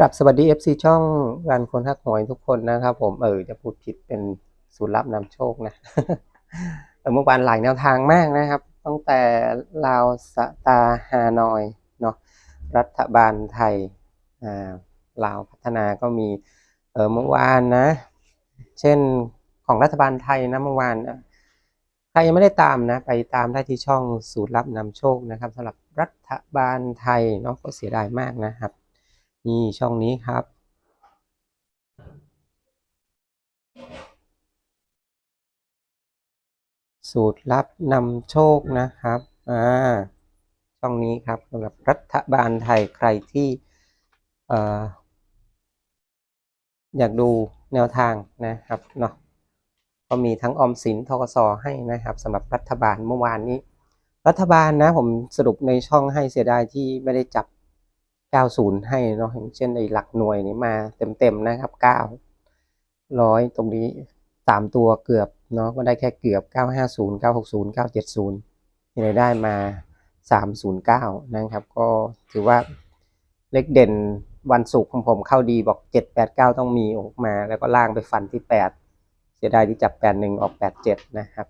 กลับสวัสดี FC ช่องรันคนทักหวยทุกคนนะครับ ผมเออจะพูดผิดเป็นสูตรลับนำโชคนะเมื่อวานหลายแนวทางมากนะครับ ตั้งแต่ลาวสตาฮานอยเนาะรัฐบาลไทยอ่าลาวพัฒนาก็มีเออเมื่อวานนะ เช่นของรัฐบาลไทยนะเมื่อวานใครยังไม่ได้ตามนะ ไปตามได้ที่ช่องสูตรลับนำโชคนะครับสำหรับรัฐบาลไทยเนาะก็เสียดายมากนะครับ นี่ช่องนี้ครับ สูตรลับนำโชคนะครับอ่าช่องนี้ครับสำหรับรัฐบาลไทยใครที่อออยากดูแนวทางนะครับเนาะก็มีทั้งออมสินทกสให้นะครับสำหรับรัฐบาลเมื่อวานนี้ รัฐบาลนะผมสรุปในช่องให้เสียดายที่ไม่ได้จับ 90 ให้เนาะอย่างเช่นในหลักหน่วยนี่มาเต็มๆนะครับ9ร้อยตรงนี้สามตัวเกือบเนาะก็ได้แค่เกือบ 950 960 970ที่ได้มา 309 นะครับ ก็ถือว่าเลขเด่นวันศุกร์ของผมเข้าดีบอก 789 ต้องมีออกมา แล้วก็ล่างไปฟันที่ 8 เสียดายที่จับ 81 ออก 87 นะครับ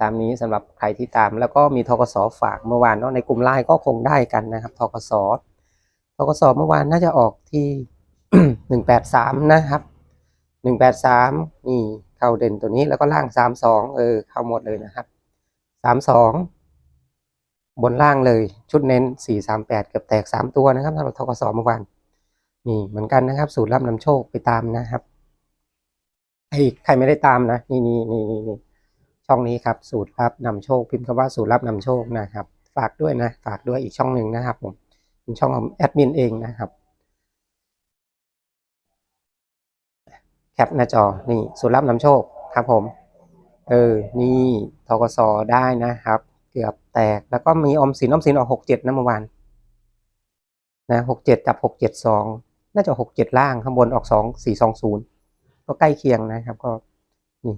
ตามนี้สำหรับใครที่ตามแล้วก็มีทกสฝากเมื่อวานเนาะในกลุ่มไลน์ก็คงได้กันนะครับทกสทกสเมื่อวานน่าจะออกที่หนึ่งแปดสามนะครับหนึ่งแปดสามนี่เข้าเด่นตัวนี้แล้วก็ล่างสามสองเออเข้าหมดเลยนะครับสามสองบนล่างเลยชุดเน้นสี่สามแปดเกือบแตกสามตัวนะครับสำหรับทกสเมื่อวานนี่เหมือนกันนะครับ สูตรรับนำโชคไปตามนะครับไอ้ใครไม่ได้ตามนะ นี่นี่นี่นี่ ช่องนี้ครับสูตรลับนำโชค พิมพ์คำว่าสูตรลับนำโชคนะครับ ฝากด้วยนะฝากด้วยอีกช่องหนึ่งนะครับผมเป็นช่องของแอดมินเองนะครับแคปหน้าจอนี่สูตรลับนำโชคครับผม เออนี่ทกสได้นะครับ เกือบแตกแล้วก็มีออมสินออมสินออกหกเจ็ดนะเมื่อวานนะหกเจ็ดจับหกเจ็ดสองน่าจะหกเจ็ดล่างข้างบนออกสองสี่สองศูนย์ก็ใกล้เคียงนะครับ ก็นี่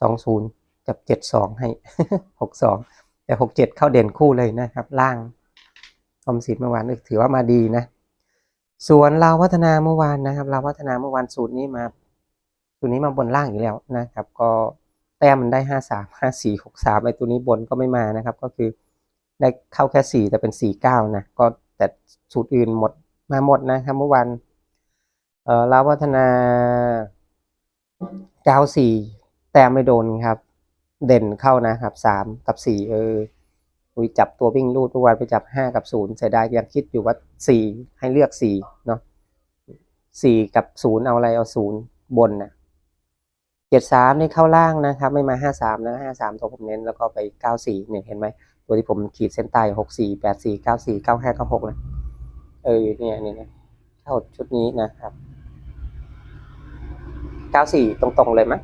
สองศูนย์ กับเจ็ดสองให้หกสองแต่หกเจ็ดเข้าเด่นคู่เลยนะครับ ล่างออมสินเมื่อวานถือว่ามาดีนะส่วนลาวพัฒนาเมื่อวานนะครับลาวพัฒนาเมื่อวานสูตรนี้มาสูตรนี้มาบนล่างอยู่แล้วนะครับ ก็แต้มมันได้ห้าสามห้าสี่หกสามไอตัวนี้บนก็ไม่มานะครับ ก็คือได้เข้าแค่สี่แต่เป็นสี่เก้านะก็แต่สูตรอื่นหมดมาหมดนะครับเมื่อวานเอ่อลาวพัฒนาเก้าสี่แต้มไม่โดนครับ เด่นเข้านะครับสามกับสี่เออคุยจับตัววิ่งลูดทุกวันไปจับห้ากับศูนย์เสียดายยังคิดอยู่ว่าสี่ให้เลือกสี่เนาะสี่กับศูนย์เอาอะไรเอาศูนย์บนนะเจ็ดสามนี่เข้าล่างนะครับ ไม่มาห้าสามนะห้าสามตัวผมเน้นแล้วก็ไปเก้าสี่เนี่ยเห็นไหมตัวที่ผมขีดเส้นใต้หกสี่แปดสี่เก้าสี่เก้าห้าเก้าหกนะเออเนี่ยเนี่ยเข้าชุดนี้นะครับเก้าสี่ตรงๆเลยมั้ย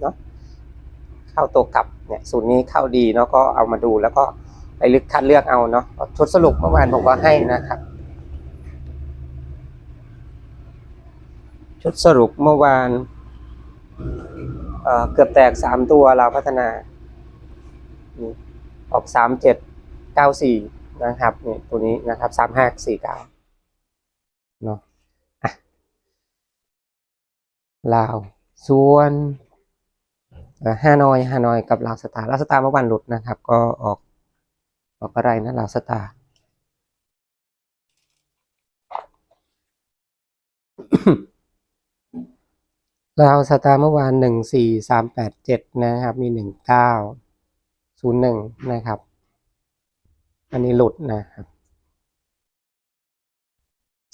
เนาะ เข้าตัวกลับเนี่ยสูตรนี้เข้าดีเนาะก็เอามาดูแล้วก็ไปลึกคัดเลือกเอาเนาะชุดสรุปเมื่อวานผมก็ให้นะครับชุดสรุปเมื่อวานเเกือบแตกสามตัวเราพัฒนาออกสามเจ็ดเก้าสี่นะครับนี่ตัวนี้นะครับสามห้าสี่เก้าเนาะอะลาว ส่วน ฮานอยฮานอยกับลาวสตาร์ลาวสตาร์เมื่อวันหลุดนะครับ ก็ออกออกอะไรนะลาวสตาร์ลาวสตาร์เมื่อวานหนึ่งสี่สามแปดเจ็ดนะครับ มีหนึ่งเก้าศูนย์หนึ่งนะครับ อันนี้หลุดนะครับ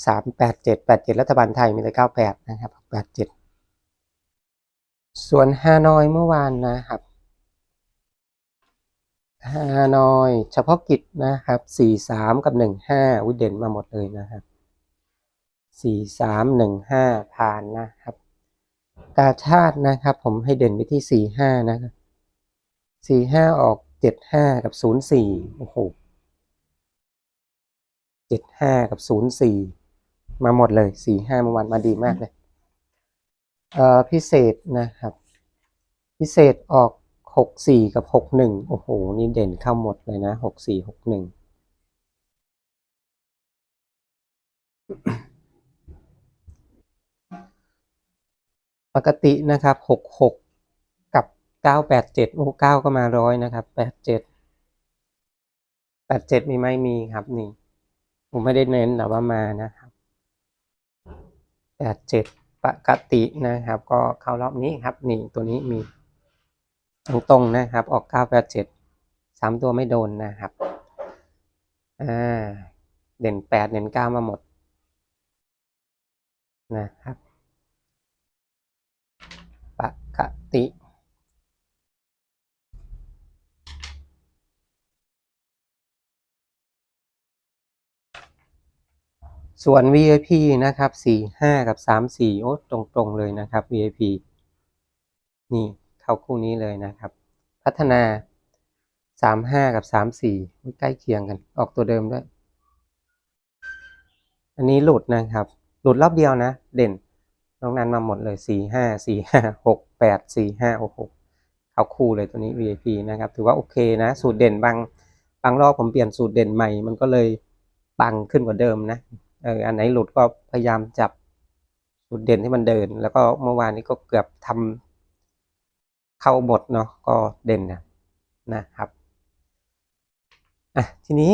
สามแปดเจ็ดแปดเจ็ดรัฐบาลไทยมีแต่เก้าแปดนะครับแปดเจ็ด ส่วนฮานอยเมื่อวานนะครับฮานอย เฉพาะกิจนะครับสี่สามกับหนึ่งห้าวิเด่นมาหมดเลยนะครับสี่สามหนึ่งห้าผ่านนะครับ กาชาตินะครับ ผมให้เด่นไปที่สี่ห้านะครับสี่ห้าออกเจ็ดห้ากับศูนย์สี่โอ้โหเจ็ดห้ากับศูนย์สี่มาหมดเลยสี่ห้าเมื่อวานมาดีมากเลย พิเศษนะครับ พิเศษออกหกสี่กับหกหนึ่งโอ้โห นี่เด่นเข้าหมดเลยนะหกสี่หกหนึ่งปกตินะครับหกหกกับเก้าแปดเจ็ดโอ้เก้าก็มาร้อยนะครับแปดเจ็ดแปดเจ็ดมีไหมมีครับนี่ ผมไม่ได้เน้นแต่ว่ามานะครับแปดเจ็ด กตินะครับ ก็เข้ารอบนี้ครับนี่ตัวนี้มีตรงตรงๆนะครับ ออกเก้าแปดเจ็ดสามตัวไม่โดนนะครับอ่าเด่นแปดเด่นเก้ามาหมดนะครับปกติ ส่วน VIP นะครับสี่ห้ากับสามสี่โอ้ตรงๆเลยนะครับ VIP นี่เข้าคู่นี้เลยนะครับ พัฒนาสามห้ากับสามสี่ใกล้เคียงกัน ออกตัวเดิมด้วย อันนี้หลุดนะครับ หลุดรอบเดียวนะ เด่นนอกนั้นมาหมดเลยสี่ห้าสี่ห้าหกแปดสี่ห้าหกหกเข้าคู่เลยตัวนี้ VIP นะครับ ถือว่าโอเคนะ สูตรเด่นบางบางรอบผมเปลี่ยนสูตรเด่นใหม่ มันก็เลยปังขึ้นกว่าเดิมนะ เอออันไหนหลุดก็พยายามจับจุดเด่นให้มันเดิน แล้วก็เมื่อวานนี้ก็เกือบทำเข้าบทเนาะก็เด่นนะนะครับอะทีนี้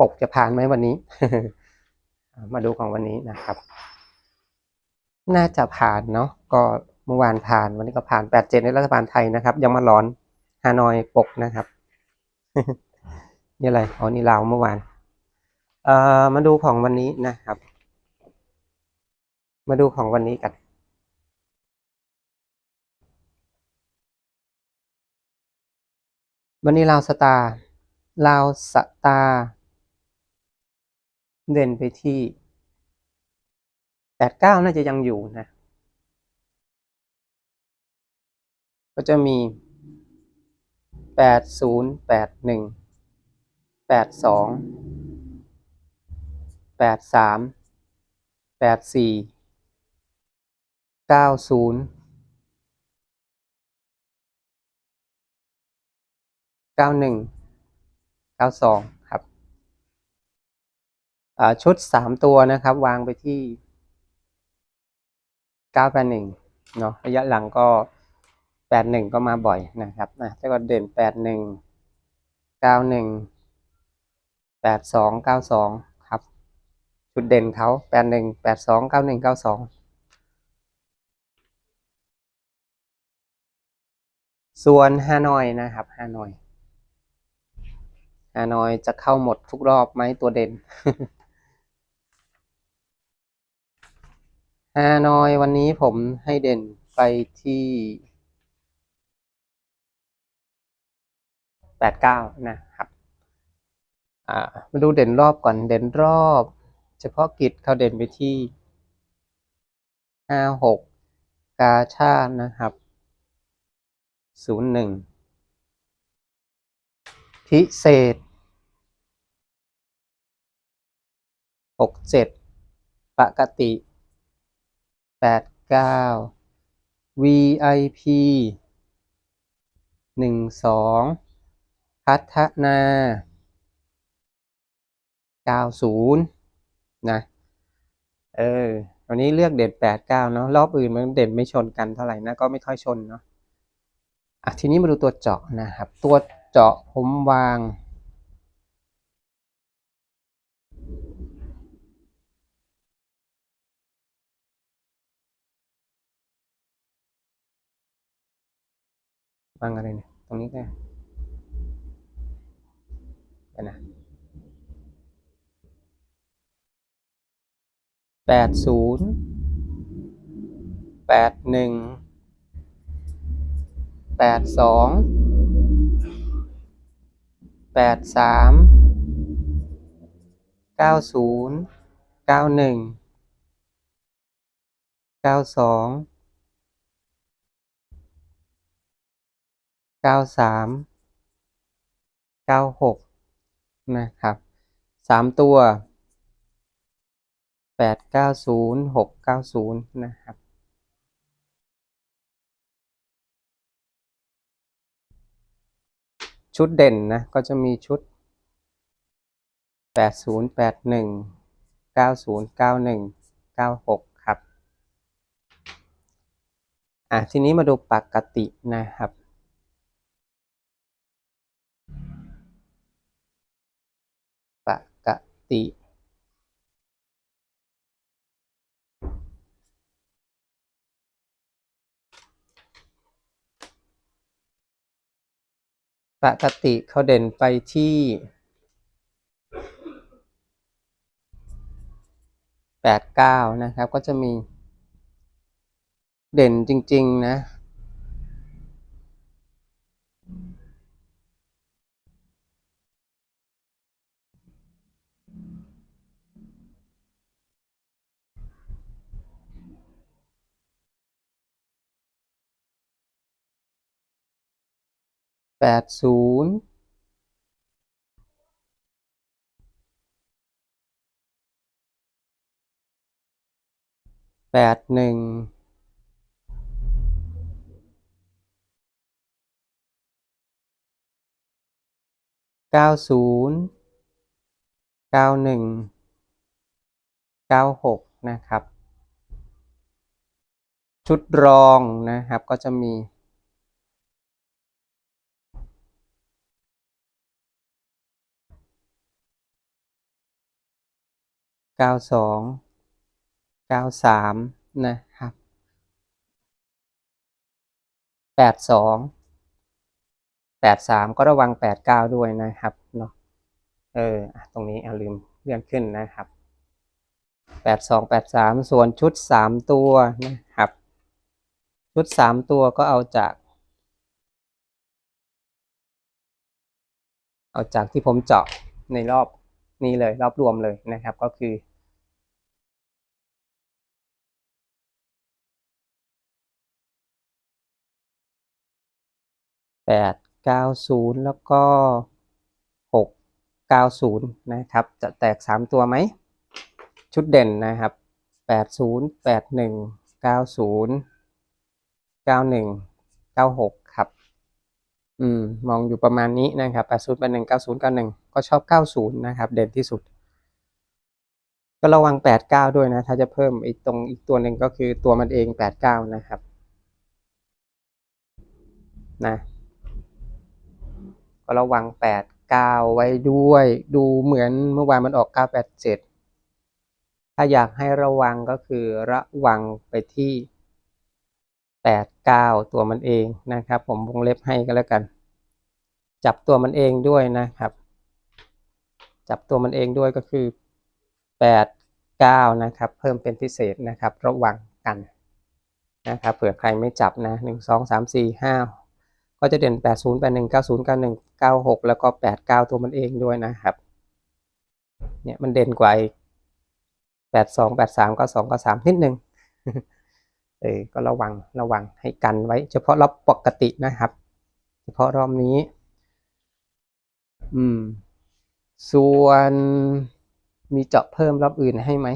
ปกจะผ่านไหมวันนี้ มาดูของวันนี้นะครับ น่าจะผ่านเนาะก็เมื่อวานผ่านวันนี้ก็ผ่านแปดเจ็ดในรัฐบาลไทยนะครับ ยังมาร้อนฮานอยปกนะครับ นี่อะไรอ๋อนี่ลาวเมื่อวาน อ่อมาดูของวันนี้นะครับ มาดูของวันนี้กันวันนี้ลาวสตาร์ลาวสตาร์เด่นไปที่แปดเก้าน่าจะยังอยู่นะ ก็จะมีแปดศูนย์แปดหนึ่งแปดสอง แปดสามแปดสี่เก้าศูนย์เก้าหนึ่งเก้าสองครับชุดสามตัวนะครับ วางไปที่เก้าแปดหนึ่งเนาะระยะหลังก็แปดหนึ่งก็มาบ่อยนะครับนะแล้วก็เด่นแปดหนึ่งเก้าหนึ่งแปดสองเก้าสอง จุดเด่นเขาแปดหนึ่งแปดสองเก้าหนึ่งเก้าสองส่วนฮานอยนะครับฮานอยฮานอยจะเข้าหมดทุกรอบไหมตัวเด่นฮานอยวันนี้ผมให้เด่นไปที่แปดเก้านะครับ อ่า มาดูเด่นรอบก่อน เด่นรอบ เฉพาะกิจเขาเด่นไปที่ห้าหกกาชาตินะครับศูนย์หนึ่งพิเศษหกเจ็ดปกติแปดเก้า VIP หนึ่งสองพัฒนาเก้าศู นะ เออวันนี้เลือกเด่นแปดเก้าเนาะรอบอื่นมันเด่นไม่ชนกันเท่าไหร่นะก็ไม่ค่อยชนเนาะอะทีนี้มาดูตัวเจาะนะครับ ตัวเจาะผมวาง วางอะไรเนี่ยตรงนี้ก็ไปนะ แปดศูนย์แปดหนึ่งแปดสองแปดสามเก้าศูนย์เก้าหนึ่งเก้าสองเก้าสามเก้าหกนะครับสามตัว แปดเก้าศูนย์หกเก้าศูนย์นะครับ ชุดเด่นนะ ก็จะมีชุดแปดศูนย์แปดหนึ่งเก้าศูนย์เก้าหนึ่งเก้าหกครับ อะ ทีนี้มาดูปกตินะครับปกติ ปกติเขาเด่นไปที่แปดเก้านะครับ ก็จะมีเด่นจริง ๆ นะ แปดศูนย์แปดหนึ่งเก้าศูนย์เก้าหนึ่งเก้าหกนะครับ ชุดรองนะครับก็จะมี เก้าสองเก้าสามนะครับแปดสองแปดสามก็ระวังแปดเก้าด้วยนะครับเนาะเออตรงนี้อาลืมเลื่อนขึ้นนะครับแปดสองแปดสามส่วนชุดสามตัวนะครับ ชุดสามตัวก็เอาจากเอาจากที่ผมเจาะในรอบนี้เลยรอบรวมเลยนะครับก็คือ แปดเก้าศูนย์แล้วก็หกเก้าศูนย์นะครับ จะแตกสามตัวไหม ชุดเด่นนะครับแปดศูนย์แปดหนึ่งเก้าศูนย์เก้าหนึ่งเก้าหกครับ อืม มองอยู่ประมาณนี้นะครับแปดศูนย์แปดหนึ่งเก้าศูนย์เก้าหนึ่งก็ชอบเก้าศูนย์นะครับ เด่นที่สุด ก็ระวังแปดเก้าด้วยนะ ถ้าจะเพิ่มอีกตรงอีกตัวหนึ่งก็คือตัวมันเองแปดเก้านะครับ นะ ก็ระวังแปดเก้าไว้ด้วย ดูเหมือนเมื่อวานมันออกเก้าแปดเจ็ดถ้าอยากให้ระวังก็คือระวังไปที่แปดเก้าตัวมันเองนะครับ ผมวงเล็บให้ก็แล้วกัน จับตัวมันเองด้วยนะครับ จับตัวมันเองด้วยก็คือแปดเก้านะครับ เพิ่มเป็นพิเศษนะครับ ระวังกันนะครับเผื่อใครไม่จับนะหนึ่งสองสามสี่ห้า ก็จะเด่น 80 81 90 91 96 แล้วก็ 89 ตัวมันเองด้วยนะครับ เนี่ยมันเด่นกว่าอีก82 83 92 93 นิดนึง เออ ก็ระวังระวังให้กันไว้ เฉพาะรอบปกตินะครับ เฉพาะรอบนี้ อืม ส่วนมีเจาะเพิ่มรอบอื่นให้ไหม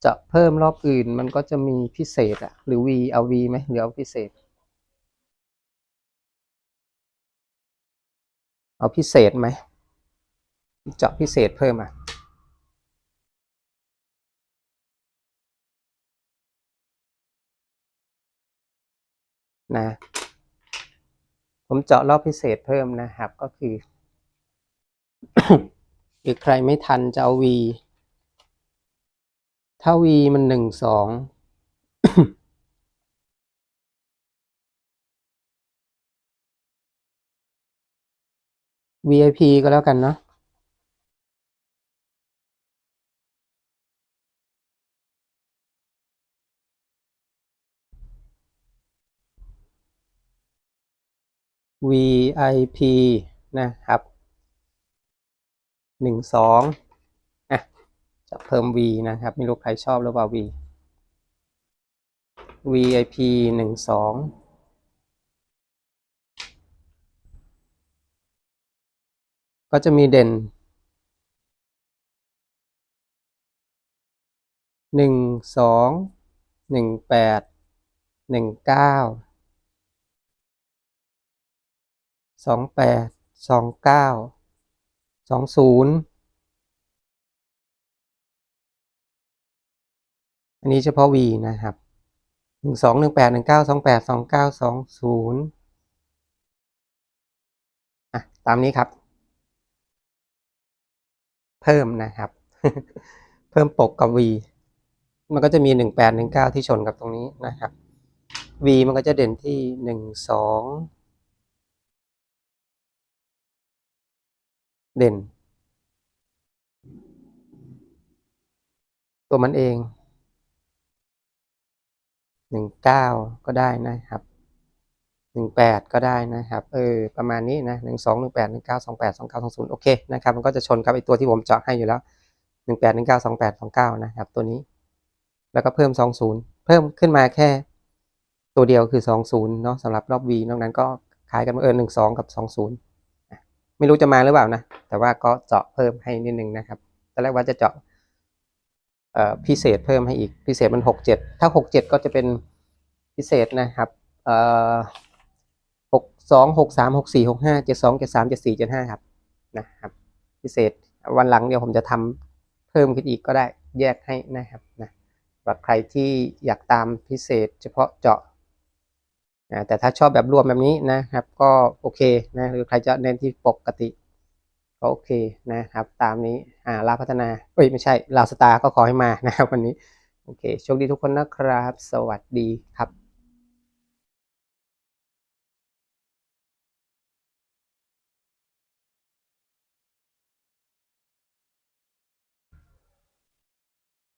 เจาะเพิ่มรอบอื่นมันก็จะมีพิเศษอะหรือ V เอา V ไหมหรือเอาพิเศษ เอาพิเศษไหม เจาะพิเศษเพิ่มอะนะ ผมเจาะรอบพิเศษเพิ่มนะครับ ก็คือหรือใครไม่ทันจะเอา V ถ้า V มันหนึ่งสอง VIP ก็แล้วกันเนาะ VIP นะครับหนึ่งสองอะ จะเพิ่ม V นะครับ ไม่รู้ใครชอบหรือเปล่า V VIP หนึ่งสอง ก็จะมีเด่นหนึ่งสองหนึ่งแปดหนึ่งเก้าสองแปดสองเก้าสองศูนย์อันนี้เฉพาะ V นะครับหนึ่งสองหนึ่งแปดหนึ่งเก้าสองแปดสองเก้าสองศูนย์อะ ตามนี้ครับ เพิ่มนะครับ เพิ่มปกกับ V มันก็จะมีหนึ่งแปดหนึ่งเก้าที่ชนกับตรงนี้นะครับ V มันก็จะเด่นที่หนึ่งสองเด่น ตัวมันเองหนึ่งเก้าก็ได้นะครับ หนึ่งแปดก็ได้นะครับ เออ ประมาณนี้นะหนึ่งสองหนึ่งแปดหนึ่งเก้าสองแปดสองเก้าสองศูนย์โอเคนะครับ มันก็จะชนกับไอตัวที่ผมเจาะให้อยู่แล้วหนึ่งแปดหนึ่งเก้าสองแปดสองเก้านะครับ ตัวนี้ แล้วก็เพิ่มสองศูนย์เพิ่มขึ้นมาแค่ ตัวเดียวคือสองศูนย์เนาะสำหรับรอบ V นอกนั้นก็คล้ายกันเออหนึ่งสองกับสองศูนย์ไม่รู้จะมาหรือเปล่านะ แต่ว่าก็เจาะเพิ่มให้นิดนึงนะครับตอนแรกว่าจะเจาะเอ่อพิเศษเพิ่มให้อีกพิเศษมันหกเจ็ดถ้าหกเจ็ดก็จะเป็นพิเศษนะครับเอ่อ สองหกสามหกสี่หกห้าเจ็ดสองเจ็ดสามเจ็ดสี่เจ็ดห้าครับนะครับ พิเศษวันหลังเดี๋ยวผมจะทำเพิ่มขึ้นอีกก็ได้แยกให้นะครับนะสำหรับใครที่อยากตามพิเศษ เฉพาะเจาะนะแต่ถ้าชอบแบบรวมแบบนี้นะครับ ก็โอเคนะหรือใครจะเน้นที่ปกติก็โอเคนะครับ ตามนี้อ่าลาพัฒนาเอ้ยไม่ใช่ลาสตาร์ก็ขอให้มานะครับวันนี้ โอเคโชคดีทุกคนนะครับ สวัสดีครับ